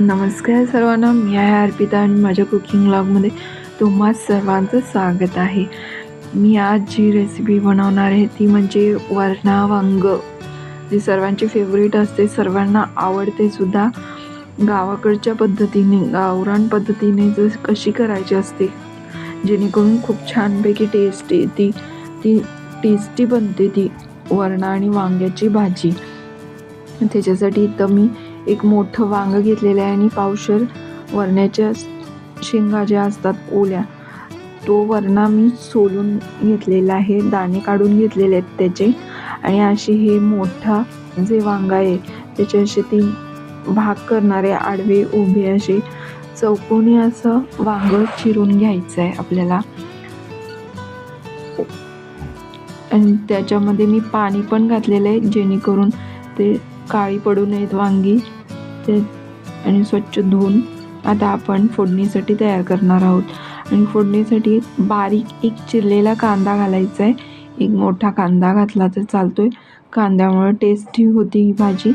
नमस्कार सर्वांना मी आहे अर्पिता आणि माझ्या कुकिंग ब्लॉगमध्ये तुम्हा सर्वांचं स्वागत आहे. मी आज जी रेसिपी बनवणार आहे ती म्हणजे वरणा वांग जी सर्वांची फेवरेट असते सर्वांना आवडते सुद्धा गावाकडच्या पद्धतीने गावरान पद्धतीने जर कशी करायची असते जेणेकरून खूप छानपैकी टेस्ट येते ती टेस्टी बनते ती वरणा आणि वांग्याची भाजी. त्याच्यासाठी इथं मी एक मोठं वांगं घेतलेलं आहे आणि पावशर वरण्याच्या शेंगा ज्या असतात ओल्या तो वरणा मी सोलून घेतलेला आहे दाणे काढून घेतलेले आहेत त्याचे. आणि अशी हे मोठा जे वांगा आहे त्याचे असे तीन भाग करणारे आडवे उभे असे चौकोनी असं वांग चिरून घ्यायचं आहे आपल्याला. आणि त्याच्यामध्ये मी पाणी पण घातलेलं आहे जेणेकरून ते काळी पडू नयेत वांगी. ते आणि स्वच्छ धुवून आता आपण फोडणीसाठी तयार करणार आहोत. आणि फोडणीसाठी बारीक एक चिरलेला कांदा घालायचा आहे. एक मोठा कांदा घातला तर चालतो आहे कांद्यामुळे टेस्टी होती ही भाजी.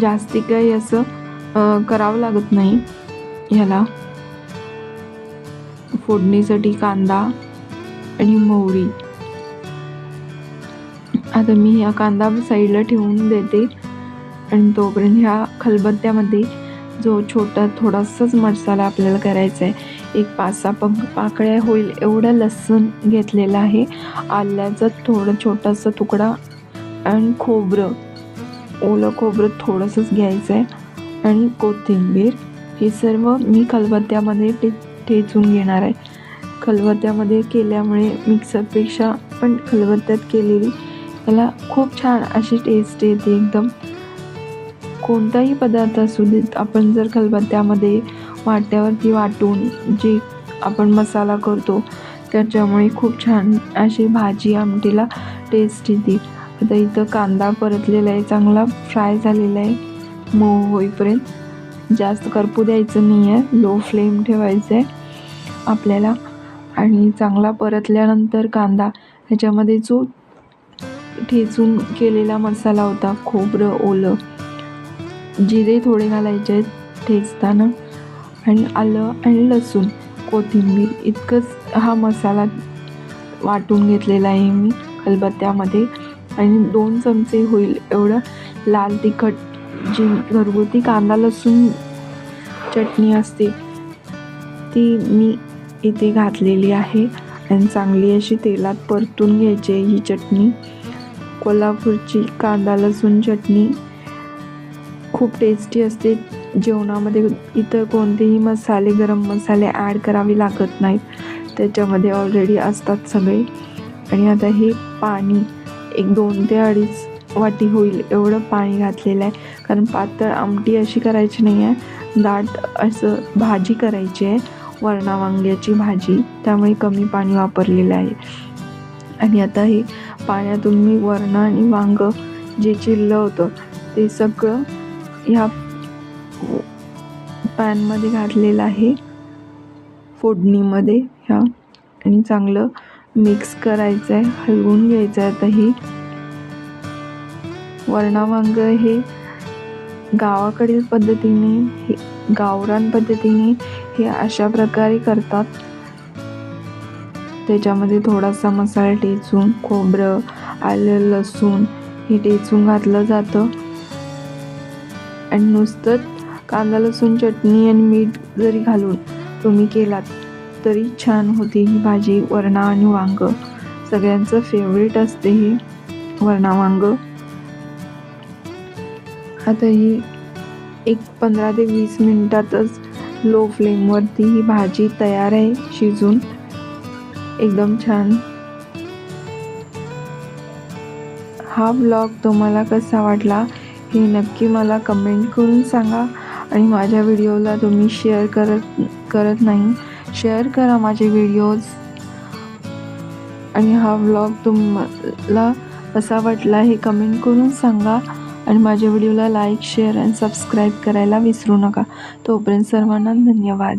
जास्ती काही असं करावं लागत नाही. ह्याला फोडणीसाठी कांदा आणि मोहरी. आता मी हा कांदा साईडला ठेवून देते. आणि तोपर्यंत ह्या खलबत्त्यामध्ये जो छोटा थोडासाच मसाला आपल्याला करायचा आहे एक पाच सहा पंख पाकळ्या होईल एवढा लसूण घेतलेला आहे. आल्याचा थोडं छोटासा तुकडा आणि खोबरं ओलं खोबरं थोडंसंच घ्यायचं आहे. आणि कोथिंबीर हे सर्व मी खलबत्त्यामध्ये टे ठेचून घेणार आहे. खलबत्त्यामध्ये केल्यामुळे मिक्सरपेक्षा पण खलबत्त्यात केलेली त्याला खूप छान अशी टेस्ट येते एकदम. कोणताही पदार्थ असू देत आपण जर खलबत्त्यामध्ये वाट्यावरती वाटून जे आपण मसाला करतो त्याच्यामुळे खूप छान अशी भाजी आमटीला टेस्ट येते. आता इथं कांदा परतलेला आहे चांगला फ्राय झालेला आहे मऊ होईपर्यंत. जास्त करपू द्यायचं नाही आहे लो फ्लेम ठेवायचं आहे आपल्याला. आणि चांगला परतल्यानंतर कांदा ह्याच्यामध्ये जो ठेचून केलेला मसाला होता खोबरं ओलं जिरे थोडे घालायचे आहेत ठेचताना. आणि आलं आणि लसूण कोथिंबीर. इतकंच हा मसाला वाटून घेतलेला आहे मी खलबत्त्यामध्ये. आणि दोन चमचे होईल एवढं लाल तिखट जी घरगुती कांदा लसूण चटणी असते ती मी इथे घातलेली आहे. आणि चांगली अशी तेलात परतून घ्यायची आहे ही चटणी. कोल्हापूरची कांदा लसूण चटणी. खूप टेस्टी असते. जेवणामध्ये इतर कोणतेही मसाले गरम मसाले ॲड करावे लागत नाहीत. त्याच्यामध्ये ऑलरेडी असतात सगळे. आणि आता हे पाणी एक दोन ते अडीच वाटी होईल एवढं पाणी घातलेलं आहे. कारण पातळ आमटी अशी करायची नाही आहे दाट असं भाजी करायची आहे. वरणा वांग्याची भाजी. त्यामुळे कमी पाणी वापरलेलं आहे. आणि आता हे पाण्यातून मी वरणं आणि वांग जे चिरलं होतं ते सगळं ह्या पॅनमध्ये घातलेलं आहे. फोडणीमध्ये ह्या. आणि चांगलं मिक्स करायचं आहे हलवून घ्यायचं आहे आता ही. वरणावांग हे गावाकडील पद्धतीने हे गावरान पद्धतीने हे अशा प्रकारे करतात. त्याच्यामध्ये थोडासा मसाला टेचून खोबरं आलं लसूण हे टेचून घातलं जातं. आणि नुसतं कांदा लसूण चटणी आणि मीठ जरी घालून तुम्ही केलात तरी छान होती ही भाजी. वरणा आणि वांग सगळ्यांचं फेवरेट असते ही वरणा वांग. आता ही एक पंधरा ते वीस मिनटातच लो फ्लेमवरती ही भाजी तयार आहे शिजून एकदम छान. हा ब्लॉग तुम्हाला कसा वाटला? हे नक्की मला कमेंट करून सांगा आणि माझ्या व्हिडिओला तुम्ही शेअर करत करत नाही. शेअर करा माझे व्हिडिओज आणि हा व्लॉग तुम्हाला कसा वाटला हे कमेंट करून सांगा. आणि माझ्या व्हिडिओला लाईक शेअर आणि सबस्क्राईब करायला विसरू नका. तोपर्यंत सर्वांना धन्यवाद.